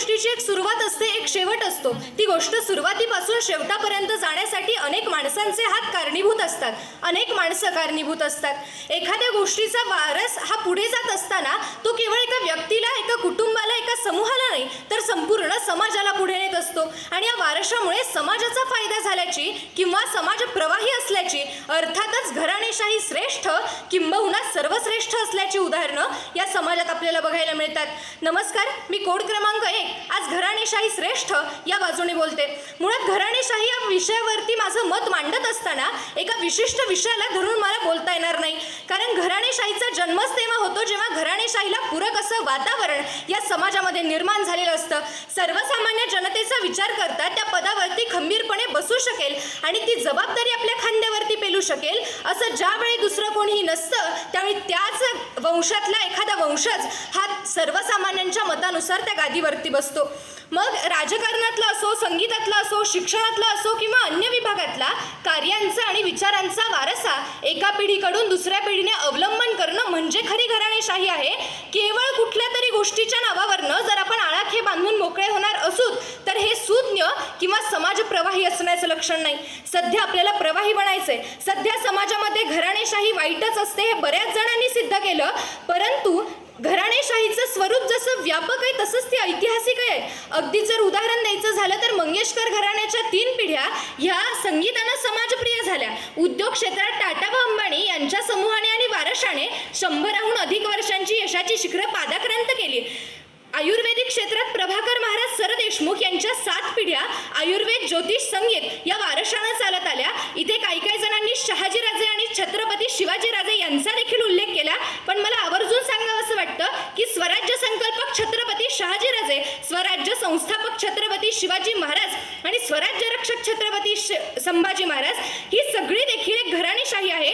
गोष्टीची एक सुरुवात असते एक शेवट असतो. ती गोष्ट सुरुवातीपासून शेवटापर्यंत जाण्यासाठी अनेक माणसांचे हात कारणीभूत असतात. अनेक माणसं कारणीभूत असतात. एखाद्या गोष्टीचा वारस हा पुढे जात असताना तो केवळ एका व्यक्तीला एका कुटुंबाला एका समूहाला नाही तर संपूर्ण समाजाला पुढे नेत असतो. आणि या वारशामुळे समाजाचा फायदा झाल्याची किंवा समाज प्रवाही असल्याची अर्थातच घराणेशाही श्रेष्ठ किंवा असल्याची उदाहरणं या समाजात आपल्याला बघायला मिळतात. नमस्कार मी कोड क्रमांक एक. आज घराणेशाही श्रेष्ठ या बाजूने बोलते. मुळात घराणेशाही या विषयावरती माझं मत मांडत असताना एका विशिष्ट विषयाला धरून मला बोलता येणार नाही. कारण घराणेशाहीचा जन्मच तेव्हा होतो जेव्हा घराणेशाहीला पूरक असं वातावरण या समाजामध्ये निर्माण झालेलं असतं. सर्वसामान्य जनतेचा विचार करता त्या पदावरती शकेल. असं ज्यावेळी दुसरं कोणीही नसतं त्यावेळी त्याच वंशातला एखादा वंशज हा सर्वसामान्यांच्या मतानुसार त्या गादीवरती बसतो. मग राजकारणातला असो संगीतातला असो शिक्षणातला असो किंवा अन्य विभागातला कार्यांचा आणि विचारांचा वारसा एका पिढीकडून दुसऱ्या पिढीने अवलंबन करणं म्हणजे खरी घराणेशाही आहे. केवळ कुठल्या तरी गोष्टीच्या नावावरनं जर आपण आळाखे बांधून मोकळे होणार असूत किंवा समाज प्रवाही असण्याचं लक्षण नाही. सध्या आपल्याला प्रवाही बनायचंय. सध्या समाजामध्ये घराणेशाही वाईटच असते हे बऱ्याच जणांनी सिद्ध केलं. परंतु घराणेशाहीचं स्वरूप जसं व्यापक आहे तसंच ती ऐतिहासिक आहे. अगदी जर उदाहरण द्यायचं झालं तर मंगेशकर घराण्याच्या तीन पिढ्या ह्या संगीतानं समाजप्रिय झाल्या. उद्योग क्षेत्रात टाटा व अंबानी यांच्या समूहाने आणि वारशाने शंभराहून अधिक वर्षांची यशाची शिखरं पादाक्रांत केली. आयुर्वेदिक क्षेत्रात प्रभाकर महाराज सरदेशमुख यांच्या सात पिढ्या आयुर्वेद ज्योतिष संगीत या वारशानं चालत आल्या. इथे काही काही जणांनी शहाजीराजे आणि छत्रपती शिवाजीराजे यांचा देखील उल्लेख केला. पण मला आवर्जून सांगावं असं वाटतं की स्वराज्य संकल्पक छत्रपती शहाजीराजे स्वराज्य संस्थापक छत्रपती शिवाजी महाराज आणि स्वराज्य रक्षक छत्रपती संभाजी महाराज ही सगळी देखील एक घराणेशाही आहे.